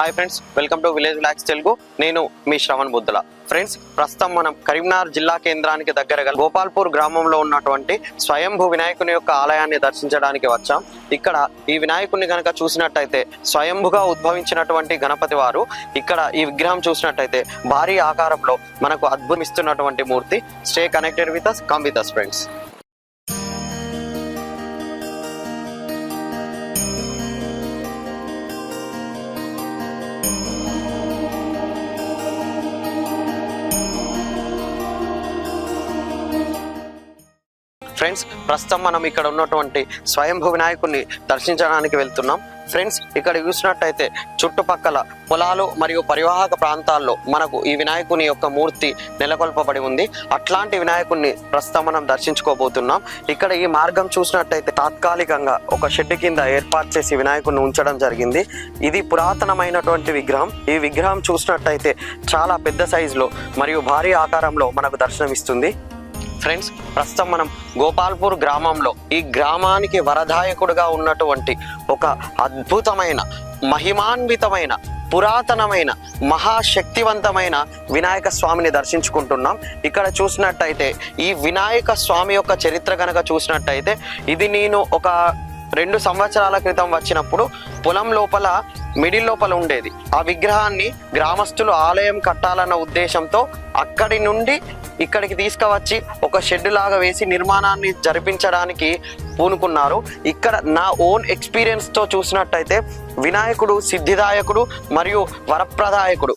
Hi friends welcome to village lax Telugu నేను మీ Shravan బుద్ధుల. Friends ప్రస్తుతం మనం కరీంనగర్ జిల్లా కేంద్రానికి దగ్గరగా గోపాల్పూర్ గ్రామంలో ఉన్నటువంటి స్వయంభూ వినాయకుని యొక్క ఆలయాన్ని దర్శించడానికి వచ్చాం. ఇక్కడ ఈ వినాయకుని కనుక చూసినట్టయితే స్వయంభుగా ఉద్భవించినటువంటి గణపతి వారు ఇక్కడ ఈ విగ్రహం చూసినట్టయితే భారీ ఆకారంలో మనకు అద్భుతమిస్తున్నటువంటి మూర్తి. Stay connected with us come with us friends friends ప్రస్తుతం మనం ఇక్కడ ఉన్నటువంటి స్వయంభూ వినాయకుడిని దర్శించడానికి వెళ్తున్నాం. ఫ్రెండ్స్ ఇక్కడ చూసినట్టయితే చుట్టుపక్కల పొలాలు మరియు పరివాహక ప్రాంతాల్లో మనకు ఈ వినాయకుని యొక్క మూర్తి నెలకొల్పబడి ఉంది. అట్లాంటి వినాయకుడిని ప్రస్తుతం మనం దర్శించుకోబోతున్నాం. ఇక్కడ ఈ మార్గం చూసినట్టయితే తాత్కాలికంగా ఒక షెడ్ కింద ఏర్పాటు చేసి వినాయకుడిని ఉంచడం జరిగింది. ఇది పురాతనమైనటువంటి విగ్రహం. ఈ విగ్రహం చూసినట్టయితే చాలా పెద్ద సైజులో మరియు భారీ ఆకారంలో మనకు దర్శనమిస్తుంది. ఫ్రెండ్స్ ప్రస్తుతం మనం గోపాల్పూర్ గ్రామంలో ఈ గ్రామానికి వరదాయకుడుగా ఉన్నటువంటి ఒక అద్భుతమైన మహిమాన్వితమైన పురాతనమైన మహాశక్తివంతమైన వినాయక స్వామిని దర్శించుకుంటున్నాం. ఇక్కడ చూసినట్టయితే ఈ వినాయక స్వామి యొక్క చరిత్ర కనుక చూసినట్టయితే ఇది నేను ఒక రెండు సంవత్సరాల క్రితం వచ్చినప్పుడు పొలం లోపల మిడిల్ లోపల ఉండేది. ఆ విగ్రహాన్ని గ్రామస్తులు ఆలయం కట్టాలన్న ఉద్దేశంతో అక్కడి నుండి ఇక్కడికి తీసుకువచ్చి ఒక షెడ్ లాగా వేసి నిర్మాణాన్ని జరిపించడానికి పూనుకున్నారు. ఇక్కడ నా ఓన్ ఎక్స్పీరియన్స్తో చూసినట్టయితే వినాయకుడు సిద్ధిదాయకుడు మరియు వరప్రదాయకుడు.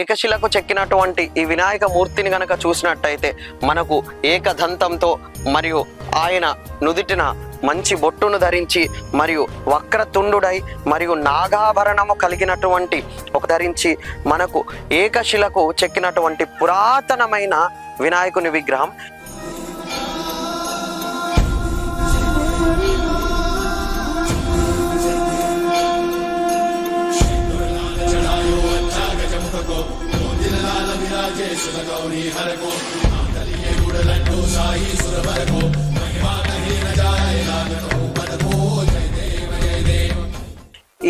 ఏకశిలకు చెక్కినటువంటి ఈ వినాయక మూర్తిని గనక చూసినట్టయితే మనకు ఏకదంతంతో మరియు ఆయన నుదిటిన మంచి బొట్టును ధరించి మరియు వక్రతుండుడై మరియు నాగాభరణము కలిగినటువంటి ఒక ధరించి మనకు ఏకశిలకు చెక్కినటువంటి పురాతనమైన వినాయకుని విగ్రహం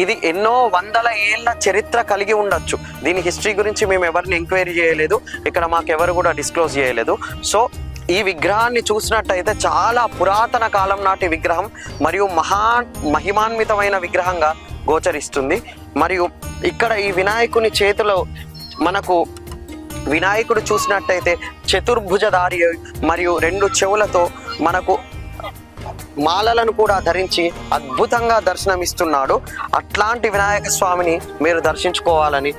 ఇది ఎన్నో వందల ఏళ్ళ చరిత్ర కలిగి ఉండొచ్చు. దీని హిస్టరీ గురించి మేము ఎవరిని ఎంక్వైరీ చేయలేదు. ఇక్కడ మాకెవరు కూడా డిస్క్లోజ్ చేయలేదు. సో ఈ విగ్రహాన్ని చూసినట్టయితే చాలా పురాతన కాలం నాటి విగ్రహం మరియు మహా మహిమాన్వితమైన విగ్రహంగా గోచరిస్తుంది. మరియు ఇక్కడ ఈ వినాయకుని చేతిలో మనకు వినాయకుడు చూసినట్టయితే చతుర్భుజధారి మరియు రెండు చెవులతో మనకు మాలలను కూడా ధరించి అద్భుతంగా దర్శనమిస్తున్నాడు. అట్లాంటి వినాయక స్వామిని మీరు దర్శించుకోవాలని